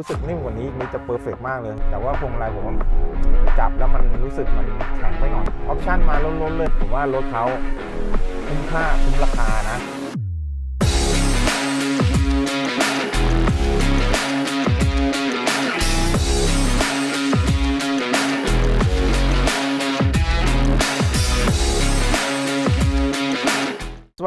รู้สึกนิ่มกว่านี้อีกนิดจะเพอร์เฟกมากเลย แต่ว่าพวงมาลัยผมว่าจับแล้วมันรู้สึกมันแข็งไปหน่อย ออปชั่นมาล้นๆเลย ผมว่ารถเขาคุ้มค่าคุ้มราคานะ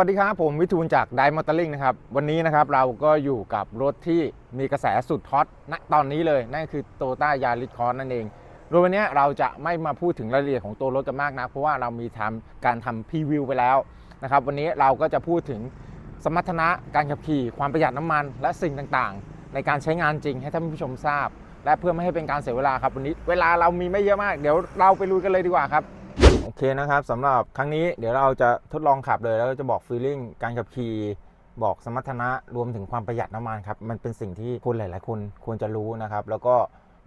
วัสดีครับผมวิทูลจากไดมอเตอร์ลิงนะครับวันนี้นะครับเราก็อยู่กับรถที่มีกระแสสุดฮอตณตอนนี้เลย นั่นคือโตต้ายาริคอนนั่นเองโดยวันนี้เราจะไม่มาพูดถึงรายละเอียดของตัวรถกันมากนะเพราะว่าเรามีทำการทำพรีวิวไปแล้วนะครับวันนี้เราก็จะพูดถึงสมรรถนะการขับขี่ความประหยัดน้ำมัน และสิ่งต่างๆ ในการใช้งานจริงให้ท่านผู้ชมทราบ และเพื่อไม่ให้เป็นการเสียเวลาครับวันนี้ เวลาเรามีไม่เยอะมากเดี๋ยวเราไปลุยกันเลยดีกว่าครับ โอเคนะครับสำหรับครั้งนี้เดี๋ยวเราจะทดลองขับเลย แล้วจะบอกฟีลลิ่งการขับขี่บอกสมรรถนะรวมถึงความประหยัดน้ำมันครับ มันเป็นสิ่งที่คนหลาย ๆ คนควรจะรู้นะครับ แล้วก็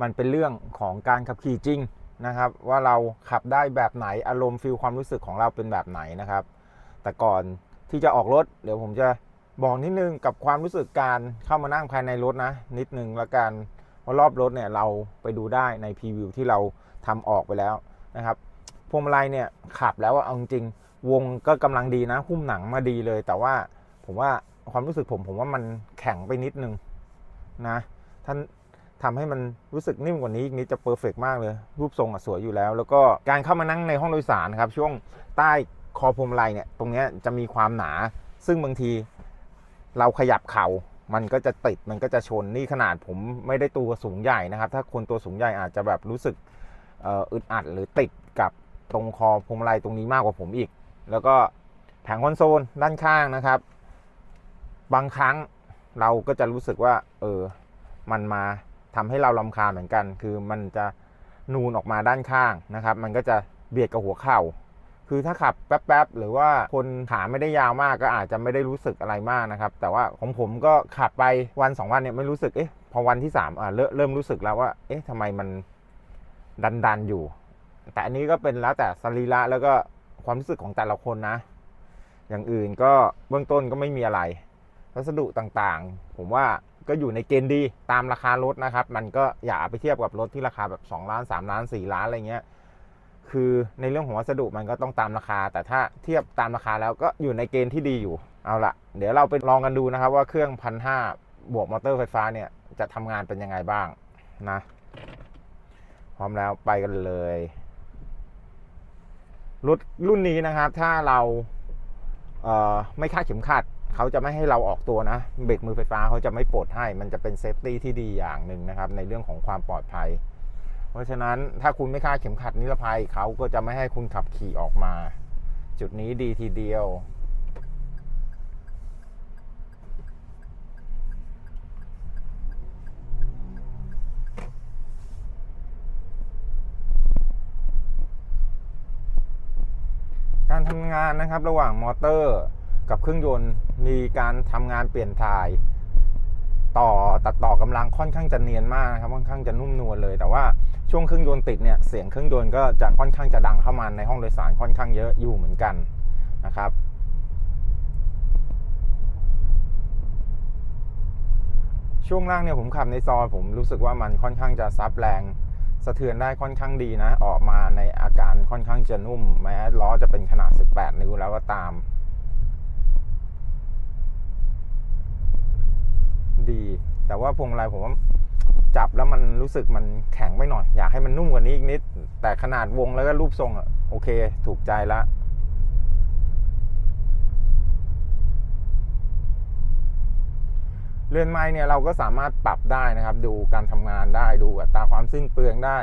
มันเป็นเรื่องของการขับขี่จริงนะครับ ว่าเราขับได้แบบไหนอารมณ์ฟีลความรู้สึกของเราเป็นแบบไหนนะครับ แต่ก่อนที่จะออกรถ เดี๋ยวผมจะบอกนิดนึงกับความรู้สึกการเข้ามานั่งภายในรถนะ นิดนึงละกันว่ารอบรถเนี่ยเราไปดูได้ในพรีวิวที่เราทำออกไปแล้วนะครับ วงมาลัยเนี่ยขับแล้วเอาจริงวงก็กำลังดีนะหุ้มหนังมาดีเลย แต่ว่าผมว่าความรู้สึกผมผมว่ามันแข็งไปนิดนึงนะท่านทำให้มันรู้สึกนิ่มกว่านี้อีกนิดจะเพอร์เฟกมากเลย รูปทรงอะสวยอยู่แล้ว แล้วก็การเข้ามานั่งในห้องโดยสารครับ ช่วงใต้คอพวงมาลัยเนี่ยตรงนี้จะมีความหนา ซึ่งบางทีเราขยับเข่ามันก็จะติดมันก็จะชนนี่ขนาดผมไม่ได้ตัวสูงใหญ่นะครับ ถ้าคนตัวสูงใหญ่อาจจะแบบรู้สึกอึดอัดหรือติดกับ ตรงคอพวงมาลัยตรงนี้มากกว่าผมอีก แล้วก็แผงคอนโซลด้านข้างนะครับ บางครั้งเราก็จะรู้สึกว่า เออ มันมาทำให้เราลำคาเหมือนกัน คือมันจะนูนออกมาด้านข้างนะครับ มันก็จะเบียดกับหัวเข่า คือถ้าขับแป๊บๆ หรือว่าคนขาไม่ได้ยาวมากก็อาจจะไม่ได้รู้สึกอะไรมากนะครับ แต่ว่าของผมก็ขับไปวันสองวันเนี่ยไม่รู้สึก เอ๊ะ พอวันที่สามอ่าเริ่มเริ่มรู้สึกแล้วว่า เอ๊ะทำไมมันดันๆอยู่ แต่อันนี้ก็เป็นแล้วแต่สรีระแล้วก็ความรู้สึกของแต่ละคนนะ อย่างอื่นก็เบื้องต้นก็ไม่มีอะไร วัสดุต่างๆ ผมว่าก็อยู่ในเกณฑ์ดีตามราคารถนะครับ มันก็อย่าไปเทียบกับรถที่ราคาแบบ 2 ล้าน 3 ล้าน 4 ล้านอะไรเงี้ย คือในเรื่องของวัสดุมันก็ต้องตามราคา แต่ถ้าเทียบตามราคาแล้วก็อยู่ในเกณฑ์ที่ดีอยู่ เอาละเดี๋ยวเราไปลองกันดูนะครับ ว่าเครื่องพันห้าบวกมอเตอร์ไฟฟ้าเนี่ยจะทำงานเป็นยังไงบ้างนะ พร้อมแล้วไปกันเลย รถรุ่นนี้นะครับ ถ้าเราเอ่อไม่คาดเข็มขัดเขาจะไม่ให้เราออกตัวนะเบรกมือไฟฟ้าเขาจะไม่ปลดให้ มันจะเป็นเซฟตี้ที่ดีอย่างหนึ่งนะครับ ในเรื่องของความปลอดภัย เพราะฉะนั้นถ้าคุณไม่คาดเข็มขัดนิรภัยเขาก็จะไม่ให้คุณขับขี่ออกมา จุดนี้ดีทีเดียว ทำงานนะครับ ระหว่างมอเตอร์กับเครื่องยนต์มีการทำงานเปลี่ยนถ่าย ต่อตัดต่อกำลังค่อนข้างจะเนียนมากนะครับค่อนข้างจะนุ่มนวลเลย แต่ว่าช่วงเครื่องยนต์ติดเนี่ยเสียงเครื่องยนต์ก็จะค่อนข้างจะดังเข้ามาในห้องโดยสารค่อนข้างเยอะอยู่เหมือนกันนะครับช่วงล่างเนี่ยผมขับในซอยผมรู้สึกว่ามันค่อนข้างจะซับแรง สะเทือนได้ค่อนข้างดีนะ ออกมาในอาการค่อนข้างจะนุ่ม แม้ล้อจะเป็นขนาด 18 นิ้วแล้วก็ตาม ดี แต่ว่าพวงมาลัยผมว่าจับแล้วมันรู้สึกมันแข็งไปหน่อย อยากให้มันนุ่มกว่านี้อีกนิด แต่ขนาดวงแล้วก็รูปทรงอะโอเค ถูกใจละ เรือนไม้เนี่ยเราก็สามารถปรับได้นะครับ ดูการทำงานได้ดูอัตราความสิ้นเปลืองได้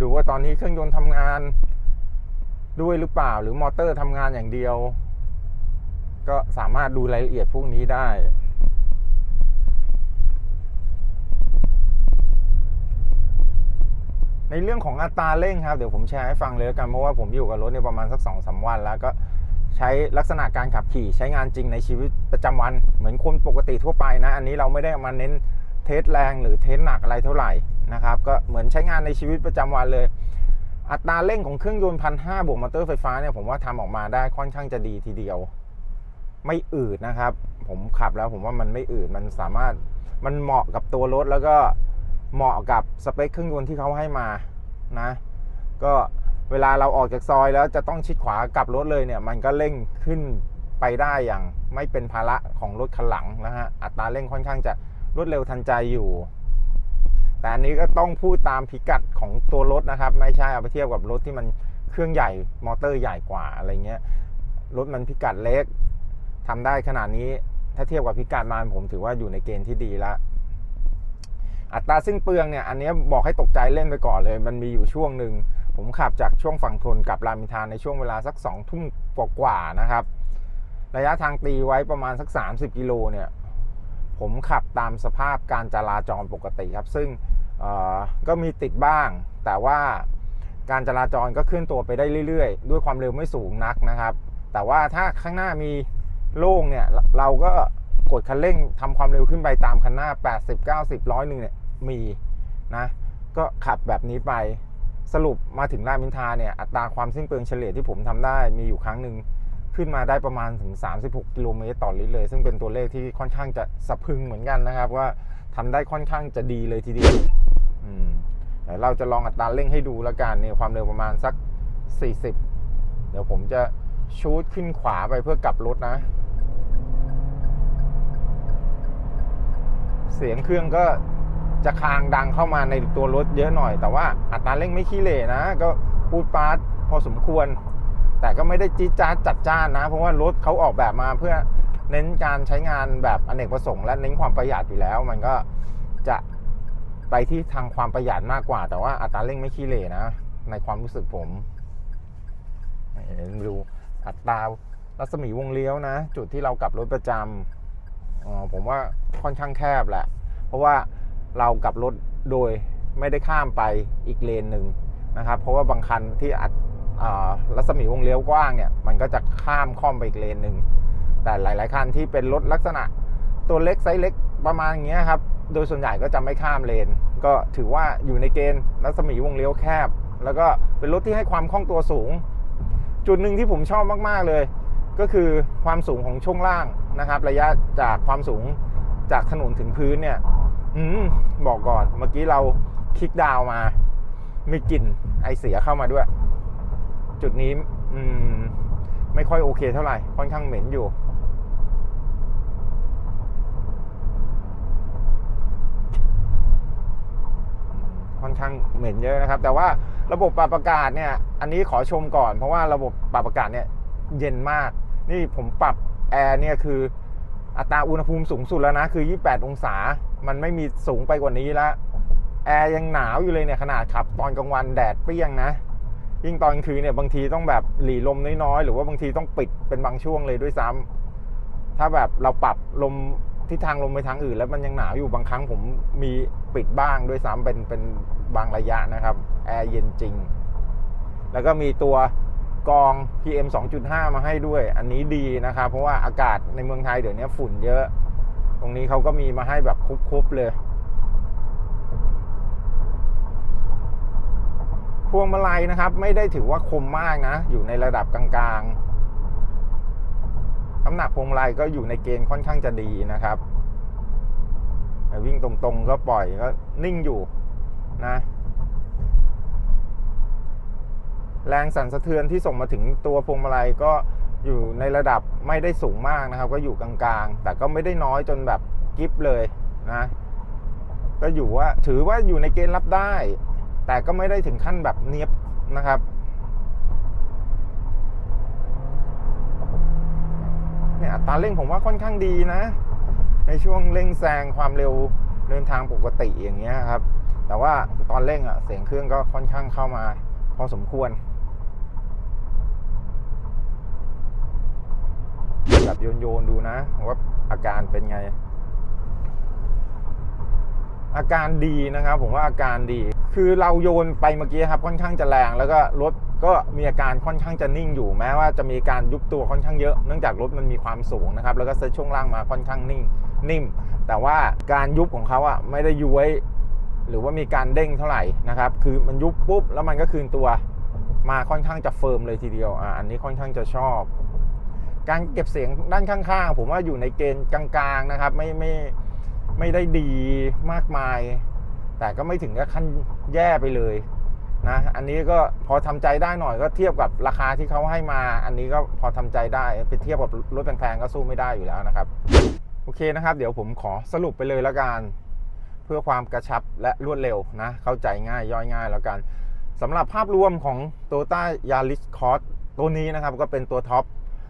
ดูว่าตอนนี้เครื่องยนต์ทำงานด้วยหรือเปล่าหรือมอเตอร์ทำงานอย่างเดียว ก็สามารถดูรายละเอียดพวกนี้ได้ในเรื่องของอัตราเร่งครับ เดี๋ยวผมแชร์ให้ฟังเลยกันเพราะว่าผมอยู่กับรถเนี่ยประมาณสักสองสาวันแล้วก็ ใช้ลักษณะการขับขี่ใช้งานจริงในชีวิตประจำวันเหมือนคนปกติทั่วไปนะ อันนี้เราไม่ได้มาเน้นเทสแรงหรือเทสหนักอะไรเท่าไหร่นะครับ ก็เหมือนใช้งานในชีวิตประจำวันเลย อัตราเร่งของเครื่องยนต์พันห้าบวกมอเตอร์ไฟฟ้าเนี่ยผมว่าทำออกมาได้ค่อนข้างจะดีทีเดียว ไม่อืดนะครับ ผมขับแล้วผมว่ามันไม่อืดมันสามารถมันเหมาะกับตัวรถแล้วก็เหมาะกับสเปคเครื่องยนต์ที่เขาให้มานะ ก็ เวลาเราออกจากซอยแล้วจะต้องชิดขวากลับรถเลยเนี่ยมันก็เร่งขึ้นไปได้อย่างไม่เป็นภาระของรถคันหลังนะฮะอัตราเร่งค่อนข้างจะรวดเร็วทันใจอยู่ แต่อันนี้ก็ต้องพูดตามพิกัดของตัวรถนะครับ ไม่ใช่เอาไปเทียบกับรถที่มันเครื่องใหญ่มอเตอร์ใหญ่กว่าอะไรเงี้ยรถมันพิกัดเล็กทำได้ขนาดนี้ถ้าเทียบกับพิกัดมาผมถือว่าอยู่ในเกณฑ์ที่ดีล้วอัตราสิ้นเปลืองเนี่ยอันนี้บอกให้ตกใจเล่นไปก่อนเลย มันมีอยู่ช่วงหนึ่ง ผมขับจากช่วงฝั่งทนกับรามอินทราในช่วงเวลาสัก2องทุ่มกว่าๆนะครับ ระยะทางตีไว้ประมาณสัก 30 กิโลเนี่ย ผมขับตามสภาพการจราจรปกติครับ ซึ่งก็มีติดบ้าง แต่ว่าการจราจรก็เคลื่อนตัวไปได้เรื่อยๆ ด้วยความเร็วไม่สูงนักนะครับ แต่ว่าถ้าข้างหน้ามีโล่งเนี่ย เราก็กดคันเร่งทำความเร็วขึ้นไปตามคันหน้า 80 90ร้อยหนึ่งเนี่ยมีนะ ก็ขับแบบนี้ไป สรุปมาถึงรามอินทาเนี่ยอัตราความสิ้นเปลืองเฉลี่ยที่ผมทำได้มีอยู่ครั้งหนึ่งขึ้นมาได้ประมาณถึง 36 กิโลเมตรต่อลิตรเลย ซึ่งเป็นตัวเลขที่ค่อนข้างจะสะพึงเหมือนกันนะครับ ว่าทำได้ค่อนข้างจะดีเลยทีเดียวอืมเดี๋ยวเราจะลองอัตราเร่งให้ดูแล้วกันเนี่ยความเร็วประมาณสัก 40 เดี๋ยวผมจะชูดขึ้นขวาไปเพื่อกลับรถนะ เสียงเครื่องก็ จะคางดังเข้ามาในตัวรถเยอะหน่อย แต่ว่าอัตราเร่งไม่ขี้เหร่นะ ก็ปูดปาร์ตพอสมควร แต่ก็ไม่ได้จี๊ดจ๊าดจัดจ้านนะ เพราะว่ารถเขาออกแบบมาเพื่อเน้นการใช้งานแบบอเนกประสงค์และเน้นความประหยัดอยู่แล้ว มันก็จะไปที่ทางความประหยัดมากกว่า แต่ว่าอัตราเร่งไม่ขี้เหร่นะ ในความรู้สึกผมเห็นดูอัตรารัศมีวงเลี้ยวนะ จุดที่เรากลับรถประจำผมว่าค่อนข้างแคบแหละ เพราะว่า เรากับรถโดยไม่ได้ข้ามไปอีกเลนหนึ่งนะครับ เพราะว่าบางคันที่อัดรัศมีวงเลี้ยวกว้างเนี่ยมันก็จะข้ามค่อมไปอีกเลนหนึ่งแต่หลาย ๆ คันที่เป็นรถลักษณะตัวเล็กไซส์เล็กประมาณอย่างเงี้ยครับ โดยส่วนใหญ่ก็จะไม่ข้ามเลน ก็ถือว่าอยู่ในเกณฑ์รัศมีวงเลี้ยวแคบ แล้วก็เป็นรถที่ให้ความคล่องตัวสูง จุดหนึ่งที่ผมชอบมาก ๆ เลย ก็คือความสูงของช่วงล่างนะครับ ระยะจากความสูงจากถนนถึงพื้นเนี่ย อืมบอกก่อนเมื่อกี้เราคลิกดาวมา มีกลิ่นไอเสียเข้ามาด้วย จุดนี้ อืม ไม่ค่อยโอเคเท่าไหร่ ค่อนข้างเหม็นอยู่ ค่อนข้างเหม็นเยอะนะครับ แต่ว่าระบบปรับอากาศเนี่ย อันนี้ขอชมก่อน เพราะว่าระบบปรับอากาศเนี่ย เย็นมาก นี่ผมปรับแอร์เนี่ยคืออัตราอุณหภูมิสูงสุดแล้วนะ คือ 28 องศา มันไม่มีสูงไปกว่านี้แล้วแอร์ยังหนาวอยู่เลยเนี่ยขนาดขับ ตอนกลางวันแดดเปรี้ยงนะ ยิ่งตอนกลางคืนเนี่ยบางทีต้องแบบหลีลมน้อยๆ หรือว่าบางทีต้องปิดเป็นบางช่วงเลยด้วยซ้ำถ้าแบบเราปรับลมทิศทางลมไปทางอื่น แล้วมันยังหนาวอยู่บางครั้งผมมีปิดบ้างด้วยซ้ำเป็นเป็นบางระยะนะครับแอร์เย็นจริง แล้วก็มีตัวกรอง PM 2.5 มาให้ด้วย อันนี้ดีนะครับ เพราะว่าอากาศในเมืองไทยเดี๋ยวนี้ฝุ่นเยอะ ตรงนี้เขาก็มีมาให้แบบครบๆเลย พวงมาลัยนะครับ ไม่ได้ถือว่าคมมากนะ อยู่ในระดับกลางๆ น้ำหนักพวงมาลัยก็อยู่ในเกณฑ์ค่อนข้างจะดีนะครับ วิ่งตรงๆก็ปล่อยก็นิ่งอยู่นะแรงสั่นสะเทือนที่ส่งมาถึงตัวพวงมาลัยก็ อยู่ในระดับไม่ได้สูงมากนะครับ ก็อยู่กลางๆ แต่ก็ไม่ได้น้อยจนแบบกิฟเลยนะ ก็อยู่ว่าถือว่าอยู่ในเกณฑ์รับได้ แต่ก็ไม่ได้ถึงขั้นแบบเนียบนะครับ เนี่ยอัตราเร่งผมว่าค่อนข้างดีนะ ในช่วงเร่งแซงความเร็วเดินทางปกติอย่างเงี้ยครับ แต่ว่าตอนเร่งอะเสียงเครื่องก็ค่อนข้างเข้ามา พอสมควร แบบโยนโยนๆดูนะว่าอาการเป็นไง อาการดีนะครับ ผมว่าอาการดี คือเราโยนไปเมื่อกี้ครับ ค่อนข้างจะแรง แล้วก็รถก็มีอาการค่อนข้างจะนิ่งอยู่แม้ว่าจะมีการยุบตัวค่อนข้างเยอะเนื่องจากรถมันมีความสูงนะครับ แล้วก็เซตช่วงล่างมาค่อนข้างนิ่งนิ่ม แต่ว่าการยุบของเขาอะไม่ได้ย้วย หรือว่ามีการเด้งเท่าไหร่นะครับ คือมันยุบปุ๊บแล้วมันก็คืนตัวมาค่อนข้างจะเฟิร์มเลยทีเดียวอ่าอันนี้ค่อนข้างจะชอบ การเก็บเสียงด้านข้างๆ ผมว่าอยู่ในเกณฑ์กลางๆนะครับ ไม่ไม่ไม่ได้ดีมากมาย แต่ก็ไม่ถึงกับขั้นแย่ไปเลยนะอันนี้ก็พอทำใจได้หน่อยก็เทียบกับราคาที่เขาให้มา อันนี้ก็พอทำใจได้ไปเทียบกับรถแพงๆก็สู้ไม่ได้อยู่แล้วนะครับ โอเคนะครับ เดี๋ยวผมขอสรุปไปเลยแล้วกัน เพื่อความกระชับและรวดเร็วนะ เข้าใจง่ายย่อยง่ายแล้วกันสำหรับภาพรวมของ t o y o t a Yaris Cross ตัวนี้นะครับก็เป็นตัวท็อป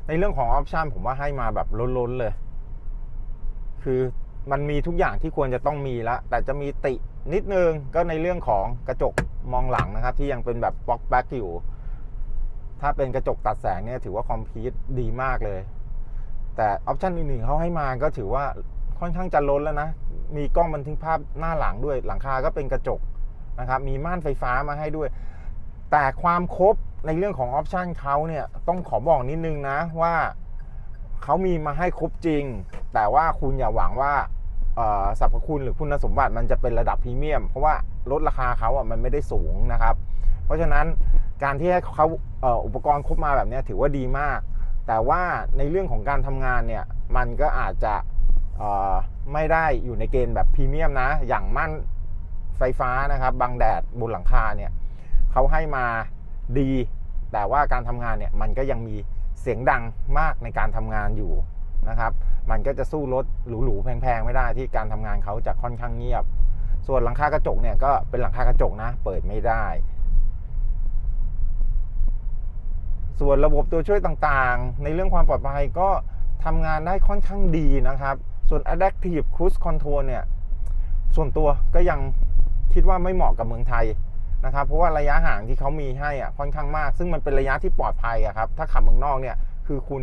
ในเรื่องของออปชันผมว่าให้มาแบบล้นๆเลย คือมันมีทุกอย่างที่ควรจะต้องมีล้วแต่จะมีตินิดนึงก็ในเรื่องของกระจกมองหลังนะครับ ที่ยังเป็นแบบบล็อกแบ็กอยู่ ถ้าเป็นกระจกตัดแสงเนี่ยถือว่าคอมพิวดีมากเลย แต่ออปชันอื่นๆเขาให้มาก็ถือว่าค่อนข้างจะล้นแล้วนะ มีกล้องบันทึกภาพหน้าหลังด้วย หลังคาก็เป็นกระจกนะครับ มีม่านไฟฟ้ามาให้ด้วย แต่ความครบ ในเรื่องของออปชันเขาเนี่ยต้องขอบอกนิดนึงนะว่าเขามีมาให้ครบจริง แต่ว่าคุณอย่าหวังว่าสรรพคุณหรือคุณสมบัติมันจะเป็นระดับพรีเมียม เพราะว่าลดราคาเขาอะมันไม่ได้สูงนะครับ เพราะฉะนั้นการที่ให้เขาเอ,อุปกรณ์ครบมาแบบนี้ถือว่าดีมาก แต่ว่าในเรื่องของการทำงานเนี่ยมันก็อาจจะไม่ได้อยู่ในเกณฑ์แบบพรีเมียมนะ อย่างม่านไฟฟ้านะครับบังแดดบนหลังคาเนี่ยเขาให้มา ดี แต่ว่าการทำงานเนี่ยมันก็ยังมีเสียงดังมากในการทำงานอยู่นะครับ มันก็จะสู้รถหรูๆแพงๆไม่ได้ที่การทำงานเขาจะค่อนข้างเงียบ ส่วนหลังคากระจกเนี่ยก็เป็นหลังคากระจกนะ เปิดไม่ได้ ส่วนระบบตัวช่วยต่างๆ ในเรื่องความปลอดภัยก็ทำงานได้ค่อนข้างดีนะครับ ส่วน Adaptive Cruise Control เนี่ย ส่วนตัวก็ยังคิดว่าไม่เหมาะกับเมืองไทย นะครับเพราะว่าระยะห่างที่เขามีให้อะค่อนข้างมาก ซึ่งมันเป็นระยะที่ปลอดภัยอะครับถ้าขับเมืองนอกเนี่ยคือคุณ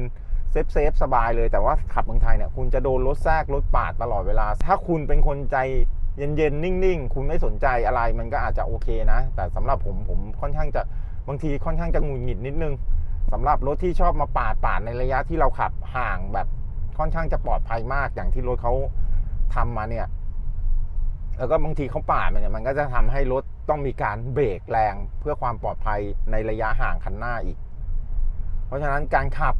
เซฟเซฟสบายเลยแต่ว่าขับเมืองไทยเนี่ยคุณจะโดนรถแทรกรถปาดตลอดเวลา ถ้าคุณเป็นคนใจเย็นๆ นิ่งๆ คุณไม่สนใจอะไรมันก็อาจจะโอเคนะ แต่สำหรับผมผมค่อนข้างจะบางทีค่อนข้างจะงุดหงิดนิดนึงสำหรับรถที่ชอบมาปาดปาดในระยะที่เราขับห่างแบบค่อนข้างจะปลอดภัยมากอย่างที่รถเขาทำมาเนี่ย แล้วก็บางทีเขาปาดมาเนี่ยมันก็จะทำให้รถ ต้องมีการเบรกแรงเพื่อความปลอดภัยในระยะห่างคันหน้าอีก เพราะฉะนั้นการขับ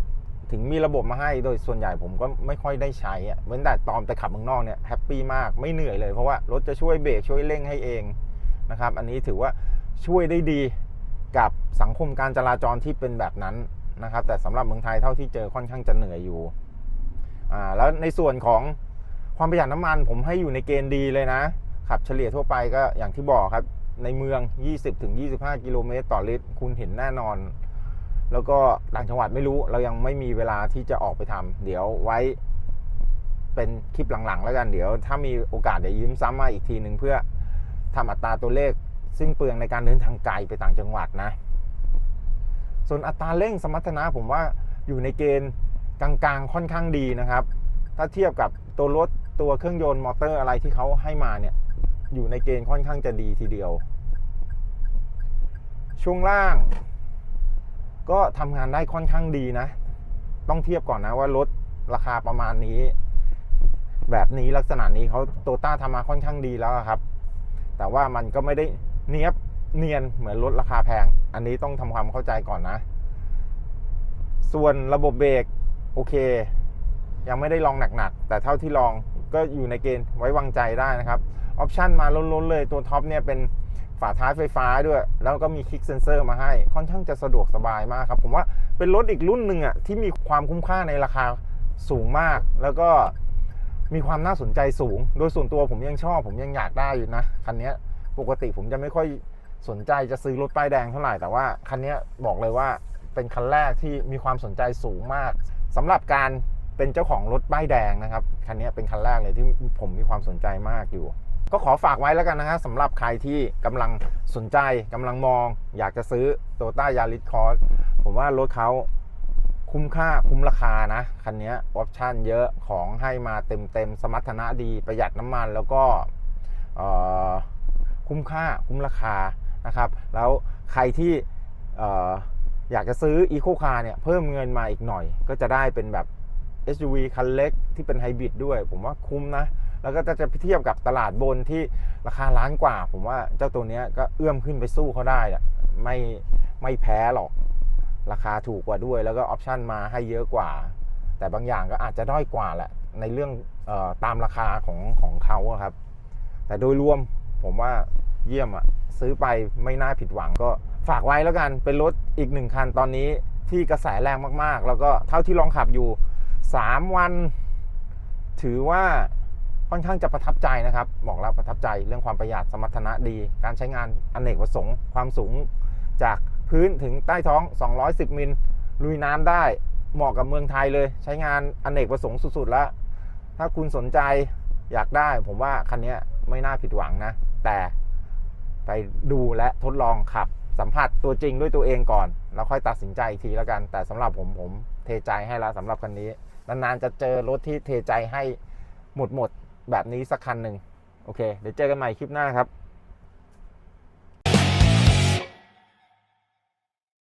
ถึงมีระบบมาให้โดยส่วนใหญ่ผมก็ไม่ค่อยได้ใช้อะเว้นแต่ตอนไปขับเมืองนอกเนี่ยแฮปปี้มากไม่เหนื่อยเลยเพราะว่ารถจะช่วยเบรกช่วยเร่งให้เองนะครับ อันนี้ถือว่าช่วยได้ดีกับสังคมการจราจรที่เป็นแบบนั้นนะครับ แต่สำหรับเมืองไทยเท่าที่เจอค่อนข้างจะเหนื่อยอยู่อ่าแล้วในส่วนของความประหยัดน้ำมันผมให้อยู่ในเกณฑ์ดีเลยนะขับเฉลี่ยทั่วไปก็อย่างที่บอกครับ ในเมือง 20-25 กิโลเมตรต่อลิตร คุณเห็นแน่นอน แล้วก็ต่างจังหวัดไม่รู้ เรายังไม่มีเวลาที่จะออกไปทำ เดี๋ยวไว้เป็นคลิปหลังๆ แล้วกัน เดี๋ยวถ้ามีโอกาสเดี๋ยวยืมซ้ำมาอีกทีหนึ่งเพื่อทำอัตราตัวเลข ซึ่งเปลืองในการเดินทางไกลไปต่างจังหวัดนะ ส่วนอัตราเร่งสมรรถนะผมว่าอยู่ในเกณฑ์กลางๆค่อนข้างดีนะครับ ถ้าเทียบกับตัวรถตัวเครื่องยนต์มอเตอร์อะไรที่เขาให้มาเนี่ย อยู่ในเกณฑ์ค่อนข้างจะดีทีเดียว ช่วงล่าง ก็ทำงานได้ค่อนข้างดีนะ ต้องเทียบก่อนนะว่ารถราคาประมาณนี้ แบบนี้ลักษณะนี้เขาโตต้าทำมาค่อนข้างดีแล้วครับ แต่ว่ามันก็ไม่ได้เนียบเนียนเหมือนรถราคาแพง อันนี้ต้องทำความเข้าใจก่อนนะ ส่วนระบบเบรกโอเค ยังไม่ได้ลองหนักๆ แต่เท่าที่ลองก็อยู่ในเกณฑ์ไว้วางใจได้นะครับ ออปชันมาล้นๆเลยตัวท็อปเนี่ยเป็น ฝาท้ายไฟฟ้าด้วย แล้วก็มีคลิกเซนเซอร์มาให้ ค่อนข้างจะสะดวกสบายมากครับ ผมว่าเป็นรถอีกรุ่นหนึ่งอะที่มีความคุ้มค่าในราคาสูงมาก แล้วก็มีความน่าสนใจสูง โดยส่วนตัวผมยังชอบ ผมยังอยากได้อยู่นะคันนี้ปกติผมจะไม่ค่อยสนใจจะซื้อรถป้ายแดงเท่าไหร่แต่ว่าคันนี้บอกเลยว่าเป็นคันแรกที่มีความสนใจสูงมากสำหรับการเป็นเจ้าของรถป้ายแดงนะครับคันนี้เป็นคันแรกเลยที่ผมมีความสนใจมากอยู่ ก็ขอฝากไว้แล้วกันนะฮะสำหรับใครที่กำลังสนใจกำลังมอง อยากจะซื้อโตต้ายาริสคอร์ผมว่ารถเขาคุ้มค่าคุ้มราคานะ คันนี้ออปชั่นเยอะของให้มาเต็มเต็มๆสมรรถนะดีประหยัดน้ำมันแล้วก็คุ้มค่าคุ้มราคานะครับ แล้วใครที่อออยากจะซื้อ Eco Car เนี่ยเพิ่มเงินมาอีกหน่อย ก็จะได้เป็นแบบ SUV คันเล็กที่เป็นไฮบริดด้วย ผมว่าคุ้มนะ แล้วก็จะเทียบกับตลาดบนที่ราคาล้านกว่า ผมว่าเจ้าตัวนี้ก็เอื้อมขึ้นไปสู้เขาได้อะไม่ไม่แพ้หรอก ราคาถูกกว่าด้วยแล้วก็ออปชันมาให้เยอะกว่า แต่บางอย่างก็อาจจะด้อยกว่าแหละ ในเรื่องออตามราคาของของเขาครับ แต่โดยรวมผมว่าเยี่ยมอะซื้อไปไม่น่าผิดหวังก็ฝากไว้แล้วกันเป็นรถอีกหนึ่งคันตอนนี้ที่กระแสแรงมากๆ แล้วก็เท่าที่ลองขับอยู่ 3 วัน ถือว่า ค่อนข้างจะประทับใจนะครับ บอกแล้วประทับใจเรื่องความประหยัดสมรรถนะดี การใช้งานอเนกประสงค์ ความสูงจากพื้นถึงใต้ท้อง 210 มิลลุยน้ำได้เหมาะกับเมืองไทยเลย ใช้งานอเนกประสงค์สุดๆแล้ว ถ้าคุณสนใจอยากได้ ผมว่าคันนี้ไม่น่าผิดหวังนะ แต่ไปดูและทดลองขับสัมผัสตัวจริงด้วยตัวเองก่อน แล้วค่อยตัดสินใจอีกทีแล้วกัน แต่สำหรับผมผมเทใจให้แล้วสำหรับคันนี้ นานๆจะเจอรถที่เทใจให้หมดหมด แบบนี้สักคันหนึ่งโอเค เดี๋ยวเจอกันใหม่คลิปหน้าครับ